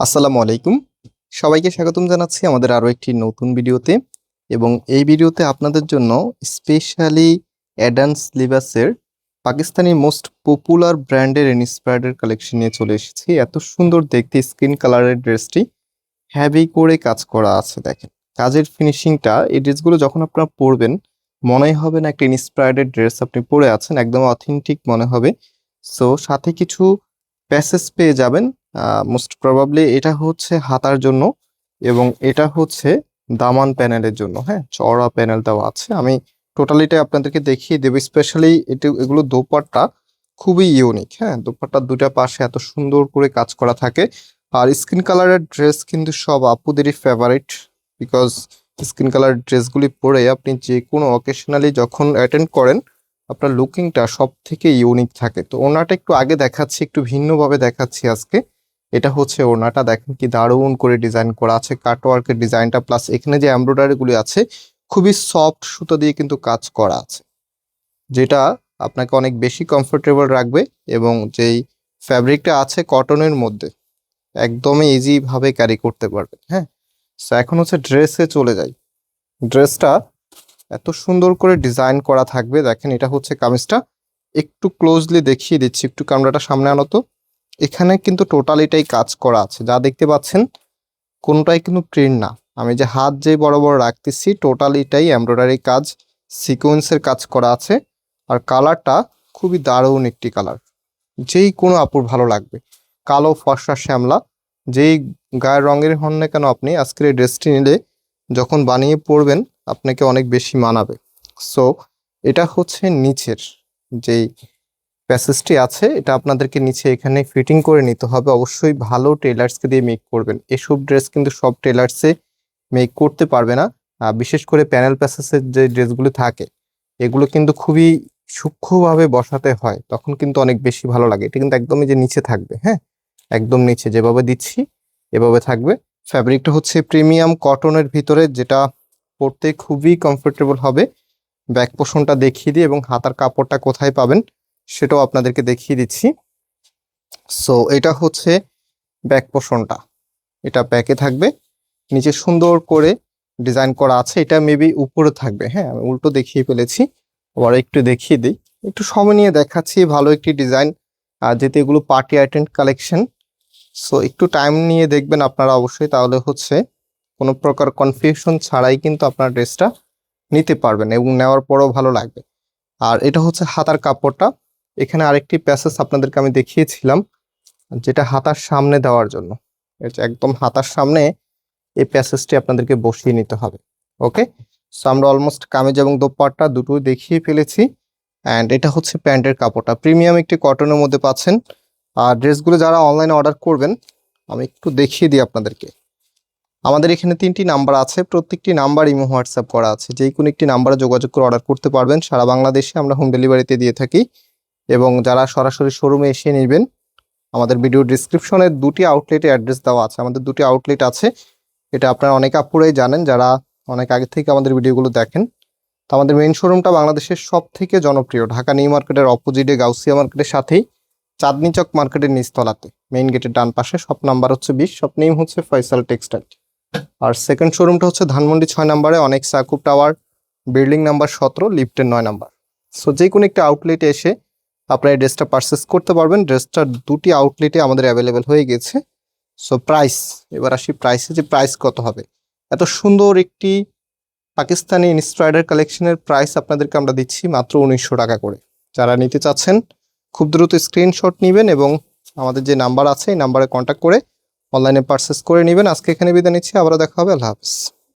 আসসালামু আলাইকুম। সবাইকে স্বাগতম জানাচ্ছি আমাদের আরও একটি নতুন ভিডিওতে এবং এই ভিডিওতে আপনাদের জন্য স্পেশালি অ্যাডান্স লিবাসের পাকিস্তানি মোস্ট পপুলার ব্র্যান্ডের ইন্সপায়ার্ডের কালেকশন নিয়ে চলে এসেছি। এত সুন্দর দেখতে স্ক্রিন কালারের ড্রেসটি হ্যাভি করে কাজ করা আছে দেখেন। কাজের ফিনিশিংটা এই ড্রেসগুলো যখন আপনারা পরবেন মনে হবে না একটা ইন্সপায়ার্ডের ড্রেস আপনি পরে আছেন, একদম অথেন্টিক মনে হবে। সো সাথে কিছু প্যাসেজ পেয়ে যাবেন। মোস্ট প্রবাবলি এটা হচ্ছে হাতার জন্য এবং এটা হচ্ছে দামান প্যানেলের জন্য। হ্যাঁ চওড়া দেওয়া আছে। আমি টোটালিটা আপনাদেরকে দেখিয়ে দেবো স্পেশালি এটি, এগুলো দোপাট্টা খুবই ইউনিক হ্যাঁ দোপাট্টার দুটা পাশে এত সুন্দর করে কাজ করা থাকে। আর স্কিন কালারের ড্রেস কিন্তু সব আপুদেরই ফেভারিট বিকজ স্কিন কালার ড্রেসগুলি পরে আপনি যে কোনো অকেশনালি যখন অ্যাটেন্ড করেন আপনার লুকিংটা সব থেকে ইউনিক থাকে। তো ওনাটা একটু আগে দেখাচ্ছি, একটু ভিন্নভাবে দেখাচ্ছি আজকে। এটা হচ্ছে ওনাটা, দেখেন কি দারুণ করে ডিজাইন করা আছে। কাটওয়ার্কের ডিজাইনটা প্লাস এখানে যে এমব্রয়ডারিগুলি আছে, খুবই সফট সুতো দিয়ে কিন্তু কাজ করা আছে। যেটা আপনাকে অনেক বেশি কমফোর্টেবল রাখবে এবং যেই ফ্যাব্রিকটা আছে কটনের মধ্যে, একদমই ইজিভাবে ক্যারি করতে পারবে হ্যাঁ? সো এখন হচ্ছে ড্রেসে চলে যাই। ড্রেসটা এত সুন্দর করে ডিজাইন করা থাকবে। দেখেন, এটা হচ্ছে কামিজটা। একটু ক্লোজলি দেখিয়ে দিচ্ছি, একটু ক্যামেরাটা সামনে আনো তো এখানে কিন্তু টোটালিটাই কাজ করা আছে। যা দেখতে পাচ্ছেন, কোনোটাই কিন্তু প্রিন্ট না। আমি যে হাত যে বড় বড় রাখতেছি টোটাল এটাই এমব্রয়ডারি কাজ সিকোয়েন্সের কাজ করা আছে। আর কালারটা খুবই দারুণ একটি কালার যেই কোনো আপুর ভালো লাগবে। কালো, ফর্সা, শ্যামলা, যেই গায়ের রঙের হন না কেন আপনি, আজকের এই ড্রেসটি নিলে যখন বানিয়ে পরবেন আপনাকে অনেক বেশি মানাবে। সো এটা হচ্ছে নিচের যেই প্যাসেজটি আছে, এটা আপনাদেরকে নিচে এখানে ফিটিং করে নিতে হবে। অবশ্যই ভালো টেলার্সকে দিয়ে মেক করবেন। এসব ড্রেস কিন্তু সব টেলার্সে মেক করতে পারবে না। বিশেষ করে প্যানেল প্যাসেজের যে ড্রেসগুলো থাকে, এগুলো কিন্তু খুবই সূক্ষ্মভাবে বসাতে হয়। তখন কিন্তু অনেক বেশি ভালো লাগে। এটা কিন্তু একদমই যে নিচে থাকবে হ্যাঁ? একদম নিচে। যেভাবে দিচ্ছি, এভাবে থাকবে। ফ্যাব্রিকটা হচ্ছে প্রিমিয়াম কটনের ভিতরে, যেটা পরতে খুবই কমফোর্টেবল হবে। ব্যাক পোষণটা দেখিয়ে দিই এবং হাতার কাপড়টা কোথায় পাবেন সেটাও আপনাদেরকে দেখিয়ে দিচ্ছি। সো এটা হচ্ছে ব্যাক পোষণটা। এটা ব্যাকে থাকবে। নিচে সুন্দর করে ডিজাইন করা আছে। এটা মেবি উপরে থাকবে। হ্যাঁ আমি উল্টো দেখিয়ে ফেলেছি। আবার একটু দেখিয়ে দিই। একটু সময় নিয়ে দেখাচ্ছি। ভালো একটি ডিজাইন আর যেহেতু এগুলো পার্টি আইটেম কালেকশন সো একটু টাইম নিয়ে দেখবেন আপনারা অবশ্যই। তাহলে হচ্ছে কোনো প্রকার কনফিউশন ছাড়াই কিন্তু আপনার ড্রেসটা নিতে পারবেন এবং নেওয়ার পরেও ভালো লাগবে। আর এটা হচ্ছে হাতার কাপড়টা। এখানে আরেকটি প্যাসেজ আপনাদেরকে আমি দেখিয়েছিলাম, যেটা হাতার সামনে দেওয়ার জন্য। একদম হাতার সামনে এই প্যাসেজটি আপনাদেরকে বসিয়ে নিতে হবে। ওকে সো আমরা অলমোস্ট কামিজ এবং দোপাট্টা দুটোই দেখিয়ে ফেলেছি। অ্যান্ড এটা হচ্ছে প্যান্টের কাপড়টা। প্রিমিয়াম একটি কটনের মধ্যে পাচ্ছেন। আর ড্রেসগুলো যারা অনলাইনে অর্ডার করবেন, আমি একটু দেখিয়ে দিই আপনাদেরকে। আমাদের এখানে তিনটি নাম্বার আছে, প্রত্যেকটি নাম্বার ইমো হোয়াটসঅ্যাপ করা আছে। যেই কোনো একটি নাম্বারে যোগাযোগ করে অর্ডার করতে পারবেন। সারা বাংলাদেশে আমরা হোম ডেলিভারিতে দিয়ে থাকি এবং যারা সরাসরি শোরুমে এসে নেবেন, আমাদের ভিডিও ডিসক্রিপশনে দুটি আউটলেটে অ্যাড্রেস দেওয়া আছে। আমাদের দুটি আউটলেট আছে, এটা আপনারা অনেক আপুরাই জানেন, যারা অনেক আগে থেকে আমাদের ভিডিওগুলো দেখেন। তো আমাদের মেইন শোরুমটা বাংলাদেশের সব থেকে জনপ্রিয়, ঢাকা নিউ মার্কেটের অপোজিটে গাউসিয়া মার্কেটের সাথেই, চাঁদনি চক মার্কেটের নিচতলাতে। মেইন গেটের ডান পাশে শপ নাম্বার হচ্ছে বিশ শপ নেম হচ্ছে ফয়সাল টেক্সটাইল আর সেকেন্ড শোরুমটা হচ্ছে ধানমন্ডি ছয় নাম্বারে, অনেক সাকুব টাওয়ার বিল্ডিং নাম্বার সতেরো লিফটের নয় নাম্বার। সো যে কোনো একটা আউটলেটে এসে আপনারা এই ড্রেসটা পারচেস করতে পারবেন। ড্রেসটা দুটি আউটলেটে আমাদের অ্যাভেলেবেল হয়ে গেছে। সো প্রাইস এবার আসি প্রাইসে যে প্রাইস কত হবে। এত সুন্দর একটি পাকিস্তানি ইনস্ট্রাইডার কালেকশনের প্রাইস আপনাদেরকে আমরা দিচ্ছি মাত্র উনিশশো টাকা করে। যারা নিতে চাচ্ছেন, খুব দ্রুত স্ক্রিনশট নেবেন এবং আমাদের যে নাম্বার আছে, এই নাম্বারে কন্ট্যাক্ট করে অনলাইনে পারচেস করে নেবেন। আজকে এখানে বিদায় নিচ্ছি। আবারও দেখা হবে। আল্লাহ হাফিজ।